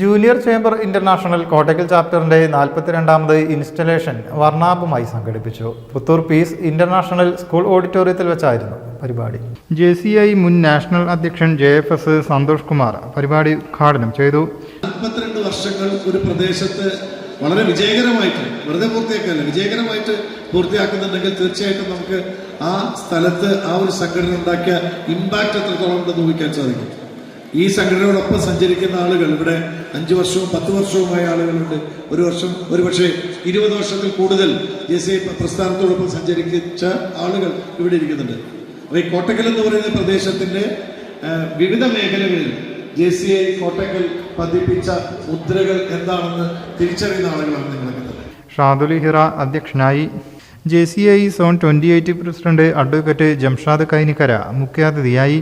Junior chamber international Kottakkal ചാപ്റ്ററിന്റെ നാൽപ്പത്തിരണ്ടാമത് installation വർണാഭമായി സംഘടിപ്പിച്ചു. പുത്തൂർ പീസ് ഇന്റർനാഷണൽ സ്കൂൾ ഓഡിറ്റോറിയത്തിൽ വെച്ചായിരുന്നു പരിപാടി. ജെ സി ഐ മുൻ നാഷണൽ അധ്യക്ഷൻ J F S Santhosh Kumar പരിപാടി ഉദ്ഘാടനം ചെയ്തു. നാൽപ്പത്തിരണ്ട് വർഷങ്ങൾ ഒരു പ്രദേശത്ത് വളരെ വിജയകരമായിട്ട് വെറുതെ പൂർത്തിയാക്കല്ല വിജയകരമായിട്ട് പൂർത്തിയാക്കുന്നുണ്ടെങ്കിൽ തീർച്ചയായിട്ടും നമുക്ക് ആ സ്ഥലത്ത് ആ ഒരു സംഘടന ഉണ്ടാക്കിയ ഇമ്പാക്റ്റ് എത്രത്തോളം ഉണ്ടെന്ന് ഊഹിക്കാൻ സാധിക്കും. ഈ സംഘടനയോടൊപ്പം സഞ്ചരിക്കുന്ന ആളുകൾ ഇവിടെ അഞ്ചു വർഷവും പത്ത് വർഷവുമായ ആളുകളുണ്ട്. ഒരു വർഷം ഒരു പക്ഷേ ഇരുപത് വർഷത്തിൽ കൂടുതൽ ജെ സി പ്രസ്ഥാനത്തോടൊപ്പം സഞ്ചരിച്ച ആളുകൾ ഇവിടെ ഇരിക്കുന്നുണ്ട്. അപ്പോൾ ഈ കോട്ടക്കൽ എന്ന് പറയുന്ന പ്രദേശത്തിന്റെ വിവിധ മേഖലകളിൽ ജെ സി ഐ കോട്ടക്കൽ പതിപ്പിച്ച മുദ്രകൾ എന്താണെന്ന് തിരിച്ചറിയുന്ന ആളുകളാണ് നിങ്ങളൊക്കെ തന്നെ. ഷാദുലി ഹിറ അധ്യക്ഷനായി J C I zone twenty eight president advocate Jamshad Kainikkara മുഖ്യാതിഥിയായി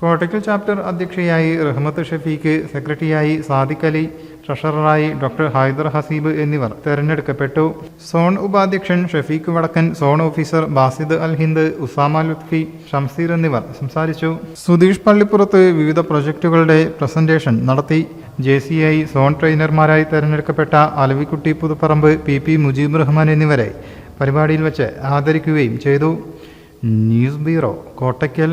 കോട്ടക്കൽ ചാപ്റ്റർ അധ്യക്ഷയായി റഹ്മത്ത് ഷഫീഖ് സെക്രട്ടറിയായി സാദിഖ് അലി ട്രഷററായി ഡോക്ടർ ഹൈദർ ഹസീബ് എന്നിവർ തെരഞ്ഞെടുക്കപ്പെട്ടു. സോൺ ഉപാധ്യക്ഷൻ ഷഫീഖ് വടക്കൻ സോൺ ഓഫീസർ ബാസിദ് അൽ ഹിന്ദ് ഉസാമ ലുത്ഫി ഷംസീർ എന്നിവർ സംസാരിച്ചു. സുധീഷ് പള്ളിപ്പുറത്ത് വിവിധ പ്രൊജക്ടുകളുടെ പ്രസന്റേഷൻ നടത്തി. ജെ സി ഐ സോൺ ട്രെയിനർമാരായി തെരഞ്ഞെടുക്കപ്പെട്ട അലവിക്കുട്ടി പുതുപ്പറമ്പ് പി പി മുജീബ് റഹ്മാൻ എന്നിവരെ പരിപാടിയിൽ വെച്ച് ആദരിക്കുകയും ചെയ്തു. News bureau Kottakkal.